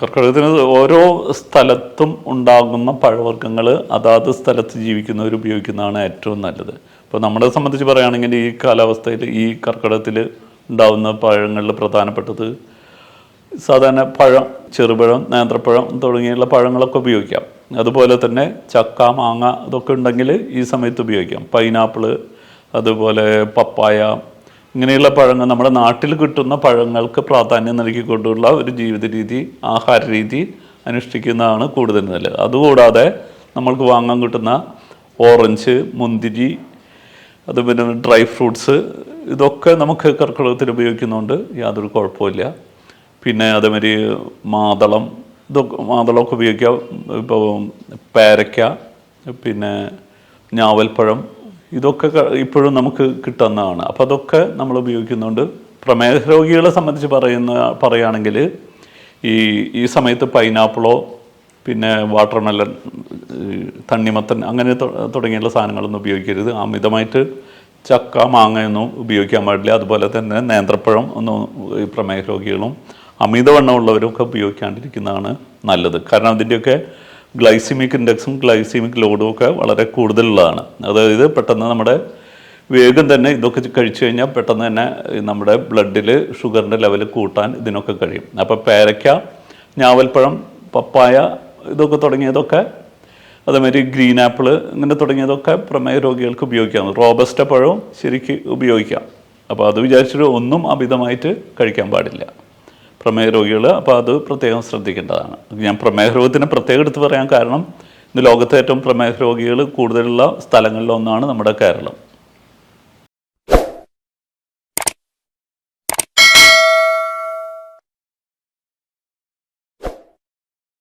കർക്കിടകത്തിന് ഓരോ സ്ഥലത്തും ഉണ്ടാകുന്ന പഴവർഗങ്ങൾ അതാത് സ്ഥലത്ത് ജീവിക്കുന്നവർ ഉപയോഗിക്കുന്നതാണ് ഏറ്റവും നല്ലത്. ഇപ്പോൾ നമ്മളെ സംബന്ധിച്ച് പറയുകയാണെങ്കിൽ ഈ കാലാവസ്ഥയിൽ ഈ കർക്കിടകത്തിൽ ഉണ്ടാകുന്ന പഴങ്ങളിൽ പ്രധാനപ്പെട്ടത് സാധാരണ പഴം ചെറുപഴം നേന്ത്രപ്പഴം തുടങ്ങിയുള്ള പഴങ്ങളൊക്കെ ഉപയോഗിക്കാം. അതുപോലെ തന്നെ ചക്ക മാങ്ങ ഇതൊക്കെ ഉണ്ടെങ്കിൽ ഈ സമയത്ത് ഉപയോഗിക്കാം. പൈനാപ്പിൾ അതുപോലെ പപ്പായ ഇങ്ങനെയുള്ള പഴങ്ങൾ നമ്മുടെ നാട്ടിൽ കിട്ടുന്ന പഴങ്ങൾക്ക് പ്രാധാന്യം നൽകിക്കൊണ്ടുള്ള ഒരു ജീവിത രീതി ആഹാര രീതി അനുഷ്ഠിക്കുന്നതാണ് കൂടുതൽ നല്ലത്. അതുകൂടാതെ നമ്മൾക്ക് വാങ്ങാൻ കിട്ടുന്ന ഓറഞ്ച് മുന്തിരി അത് പിന്നെ ഡ്രൈ ഫ്രൂട്ട്സ് ഇതൊക്കെ നമുക്ക് കർക്കിടകത്തിൽ ഉപയോഗിക്കുന്നതുകൊണ്ട് യാതൊരു കുഴപ്പമില്ല പിന്നെ അതേമാതിരി മാതളം ഇതൊക്കെ മാതളമൊക്കെ ഉപയോഗിക്കാം. ഇപ്പോൾ പേരയ്ക്ക പിന്നെ ഞാവൽപ്പഴം ഇതൊക്കെ ഇപ്പോഴും നമുക്ക് കിട്ടുന്നതാണ്. അപ്പോൾ അതൊക്കെ നമ്മൾ ഉപയോഗിക്കുന്നുണ്ട് പ്രമേഹ രോഗികളെ സംബന്ധിച്ച് പറയുന്ന പറയുകയാണെങ്കിൽ ഈ ഈ സമയത്ത് പൈനാപ്പിളോ പിന്നെ വാട്ടർമെലൺ തണ്ണിമത്തൻ അങ്ങനെ തുടങ്ങിയുള്ള സാധനങ്ങളൊന്നും ഉപയോഗിക്കരുത്. അമിതമായിട്ട് ചക്ക മാങ്ങയൊന്നും ഉപയോഗിക്കാൻ പാടില്ല. അതുപോലെ തന്നെ നേന്ത്രപ്പഴം ഒന്നും ഈ പ്രമേഹ രോഗികളും അമിതവണ്ണമുള്ളവരും ഒക്കെ ഉപയോഗിക്കാണ്ടിരിക്കുന്നതാണ് നല്ലത്. കാരണം അതിന്റെയൊക്കെ ഗ്ലൈസിമിക് ഇൻഡെക്സും ഗ്ലൈസിമിക് ലോഡും ഒക്കെ വളരെ കൂടുതലുള്ളതാണ്. അതായത് പെട്ടെന്ന് നമ്മുടെ വേഗം തന്നെ ഇതൊക്കെ കഴിച്ചു കഴിഞ്ഞാൽ പെട്ടെന്ന് തന്നെ നമ്മുടെ ബ്ലഡിൽ ഷുഗറിന്റെ ലെവൽ കൂട്ടാൻ ഇതിനൊക്കെ കഴിയും. അപ്പോൾ പേരയ്ക്ക ഞാവൽപ്പഴം പപ്പായ ഇതൊക്കെ തുടങ്ങിയതൊക്കെ അതേമാതിരി ഗ്രീൻ ആപ്പിൾ ഇങ്ങനെ തുടങ്ങിയതൊക്കെ പ്രമേയ രോഗികൾക്ക് ഉപയോഗിക്കാം. റോബസ്റ്റ പഴവും ശരിക്ക് ഉപയോഗിക്കാം. അപ്പോൾ അത് വിചാരിച്ചിട്ട് ഒന്നും അമിതമായിട്ട് കഴിക്കാൻ പാടില്ല. പ്രമേഹ രോഗികൾ അപ്പോൾ അത് പ്രത്യേകം ശ്രദ്ധിക്കേണ്ടതാണ്. ഞാൻ പ്രമേഹ രോഗത്തിന് പ്രത്യേകം എടുത്ത് പറയാൻ കാരണം ഇന്ന് ലോകത്തെ ഏറ്റവും പ്രമേഹ രോഗികൾ കൂടുതലുള്ള സ്ഥലങ്ങളിലൊന്നാണ് നമ്മുടെ കേരളം.